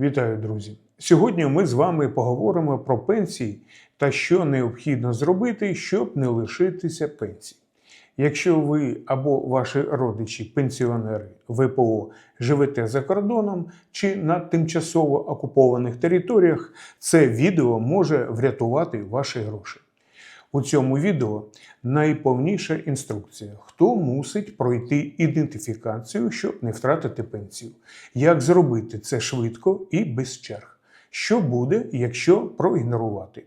Вітаю, друзі! Сьогодні ми з вами поговоримо про пенсії та що необхідно зробити, щоб не лишитися пенсії. Якщо ви або ваші родичі, пенсіонери ВПО живете за кордоном чи на тимчасово окупованих територіях, це відео може врятувати ваші гроші. У цьому відео найповніша інструкція, хто мусить пройти ідентифікацію, щоб не втратити пенсію, як зробити це швидко і без черг. Що буде, якщо проігнорувати?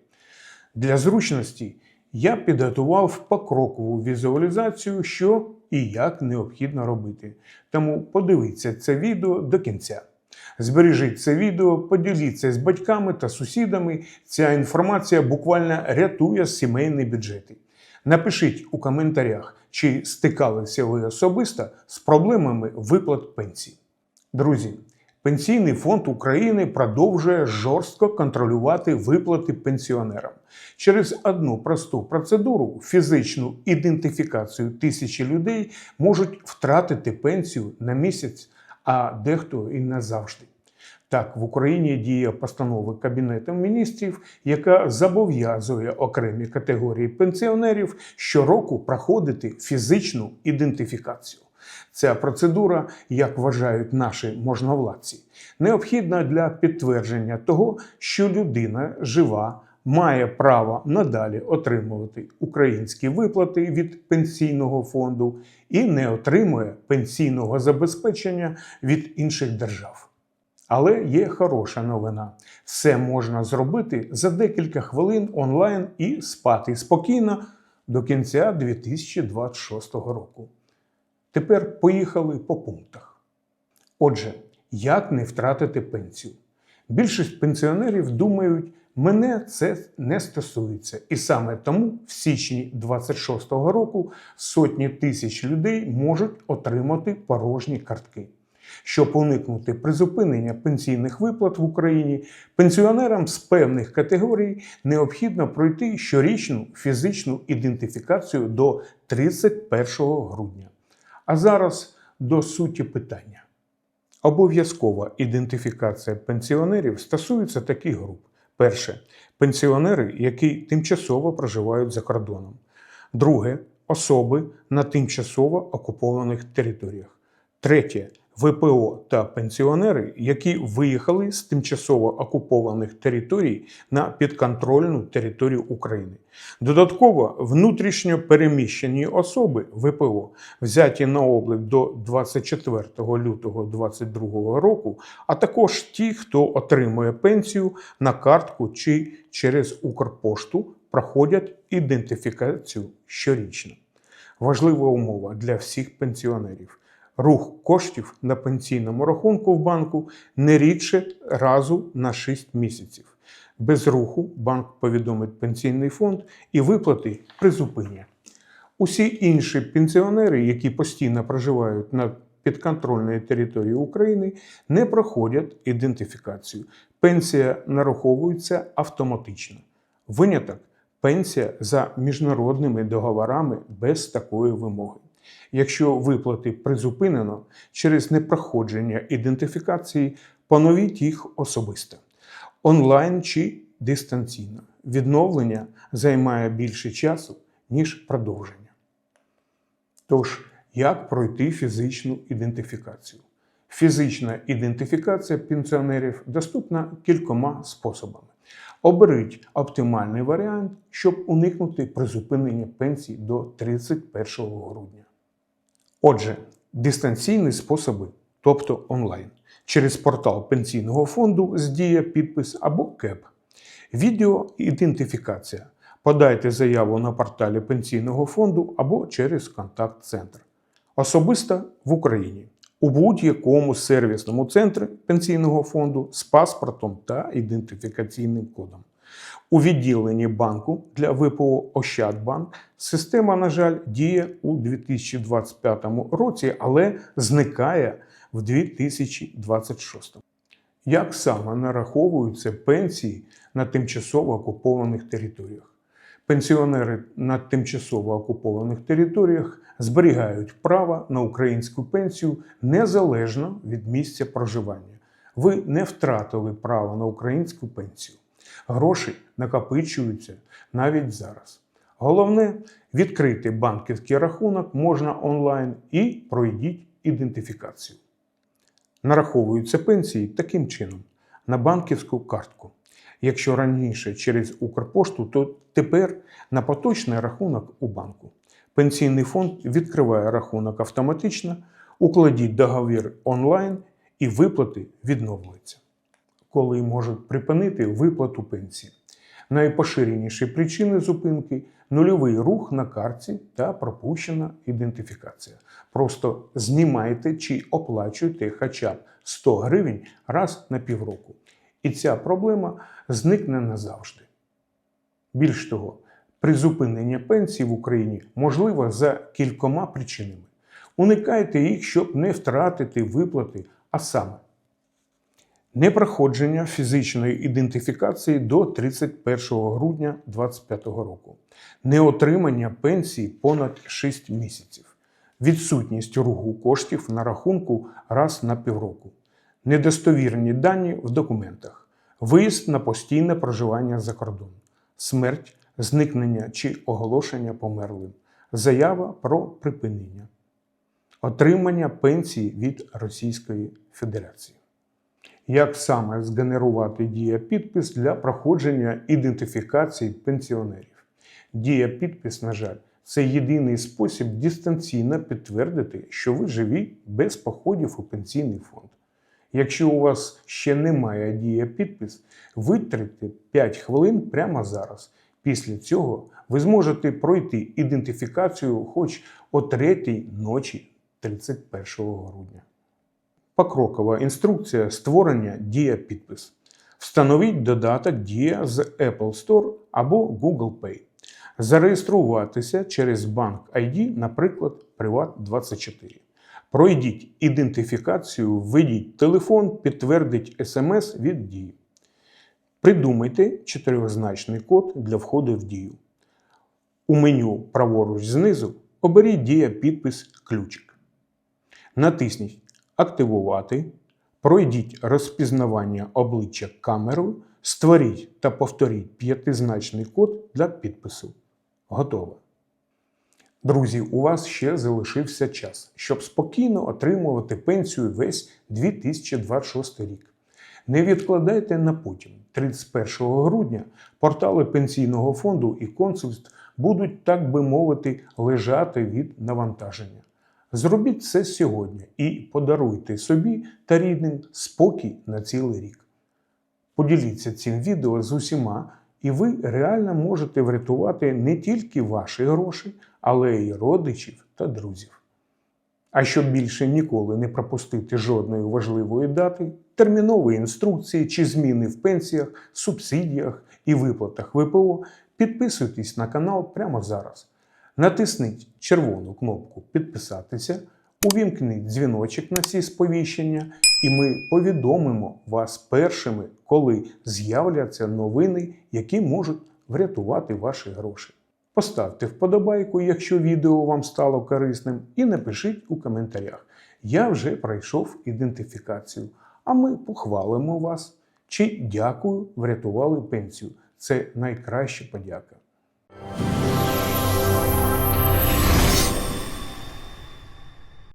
Для зручності я підготував покрокову візуалізацію, що і як необхідно робити. Тому подивіться це відео до кінця. Збережіть це відео, поділіться з батьками та сусідами. Ця інформація буквально рятує сімейні бюджети. Напишіть у коментарях, чи стикалися ви особисто з проблемами виплат пенсій. Друзі, Пенсійний фонд України продовжує жорстко контролювати виплати пенсіонерам. Через одну просту процедуру, фізичну ідентифікацію тисячі людей можуть втратити пенсію на місяць, а дехто і назавжди. Так, в Україні діє постанова Кабінетом міністрів, яка зобов'язує окремі категорії пенсіонерів щороку проходити фізичну ідентифікацію. Ця процедура, як вважають наші можновладці, необхідна для підтвердження того, що людина жива, має право надалі отримувати українські виплати від пенсійного фонду і не отримує пенсійного забезпечення від інших держав. Але є хороша новина: все можна зробити за декілька хвилин онлайн і спати спокійно до кінця 2026 року. Тепер поїхали по пунктах. Отже, як не втратити пенсію? Більшість пенсіонерів думають, мене це не стосується. І саме тому в січні 26-го року сотні тисяч людей можуть отримати порожні картки. Щоб уникнути призупинення пенсійних виплат в Україні, пенсіонерам з певних категорій необхідно пройти щорічну фізичну ідентифікацію до 31 грудня. А зараз до суті питання. Обов'язкова ідентифікація пенсіонерів стосується таких груп: перше пенсіонери, які тимчасово проживають за кордоном. Друге особи на тимчасово окупованих територіях. Третє ВПО та пенсіонери, які виїхали з тимчасово окупованих територій на підконтрольну територію України. Додатково внутрішньо переміщені особи ВПО, взяті на облік до 24 лютого 2022 року, а також ті, хто отримує пенсію на картку чи через Укрпошту, проходять ідентифікацію щорічно. Важлива умова для всіх пенсіонерів рух коштів на пенсійному рахунку в банку не рідше разу на 6 місяців. Без руху банк повідомить пенсійний фонд і виплати призупинять. Усі інші пенсіонери, які постійно проживають на підконтрольній території України, не проходять ідентифікацію. Пенсія нараховується автоматично. Виняток пенсія за міжнародними договорами без такої вимоги. Якщо виплати призупинено через непроходження ідентифікації, поновіть їх особисто онлайн чи дистанційно. Відновлення займає більше часу, ніж продовження. Тож, як пройти фізичну ідентифікацію? Фізична ідентифікація пенсіонерів доступна кількома способами. Оберіть оптимальний варіант, щоб уникнути призупинення пенсій до 31 грудня. Отже, дистанційні способи, тобто онлайн, через портал пенсійного фонду з дія підпис або КЕП. Відеоідентифікація. Подайте заяву на порталі пенсійного фонду або через контакт-центр. Особисто в Україні у будь-якому сервісному центрі пенсійного фонду з паспортом та ідентифікаційним кодом. У відділенні банку для ВПО Ощадбанк система, на жаль, діє у 2025 році, але зникає в 2026. Як саме нараховуються пенсії на тимчасово окупованих територіях? Пенсіонери на тимчасово окупованих територіях зберігають право на українську пенсію незалежно від місця проживання. ви не втратили право на українську пенсію. Гроші накопичуються навіть зараз. Головне відкрити банківський рахунок можна онлайн і пройдіть ідентифікацію. Нараховуються пенсії таким чином на банківську картку. Якщо раніше через Укрпошту, то тепер на поточний рахунок у банку. Пенсійний фонд відкриває рахунок автоматично, укладіть договір онлайн і виплати відновлюються. Коли можуть припинити виплату пенсії. Найпоширеніші причини зупинки нульовий рух на картці та пропущена ідентифікація. Просто знімайте чи оплачуйте хоча б 100 гривень раз на півроку. І ця проблема зникне назавжди. Більш того, призупинення пенсії в Україні можливо за кількома причинами. Уникайте їх, щоб не втратити виплати, а саме непроходження фізичної ідентифікації до 31 грудня 2025 року, неотримання пенсії понад 6 місяців, відсутність руху коштів на рахунку раз на півроку, недостовірні дані в документах, виїзд на постійне проживання за кордон, смерть, зникнення чи оголошення померлим, заява про припинення, отримання пенсії від Російської Федерації. Як саме згенерувати дія-підпис для проходження ідентифікації пенсіонерів? Дія-підпис, на жаль, це єдиний спосіб дистанційно підтвердити, що ви живі без походів у пенсійний фонд. Якщо у вас ще немає дія-підпис, витратьте 5 хвилин прямо зараз. Після цього ви зможете пройти ідентифікацію хоч о 3 ночі 31 грудня. Покрокова інструкція створення Дія підпис. Встановіть додаток Дія з Apple Store або Google Pay. Зареєструватися через банк ID, наприклад, Приват24. Пройдіть ідентифікацію, введіть телефон, підтвердіть смс від дії. Придумайте чотирьохзначний код для входу в дію. У меню праворуч знизу оберіть Дія підпис ключик. Натисніть Активувати. Пройдіть розпізнавання обличчя камерою, створіть та повторіть п'ятизначний код для підпису. Готово. Друзі, у вас ще залишився час, щоб спокійно отримувати пенсію весь 2026 рік. Не відкладайте на потім. 31 грудня портали пенсійного фонду і консульств будуть, так би мовити, лежати від навантаження. Зробіть це сьогодні і подаруйте собі та рідним спокій на цілий рік. Поділіться цим відео з усіма, і ви реально можете врятувати не тільки ваші гроші, але й родичів та друзів. А щоб більше ніколи не пропустити жодної важливої дати, термінової інструкції чи зміни в пенсіях, субсидіях і виплатах ВПО, підписуйтесь на канал прямо зараз. Натисніть червону кнопку Підписатися, увімкніть дзвіночок на ці сповіщення, і ми повідомимо вас першими, коли з'являться новини, які можуть врятувати ваші гроші. Поставте вподобайку, якщо відео вам стало корисним, і напишіть у коментарях. Я вже пройшов ідентифікацію, а ми похвалимо вас. Чи дякую, врятували пенсію. Це найкраща подяка.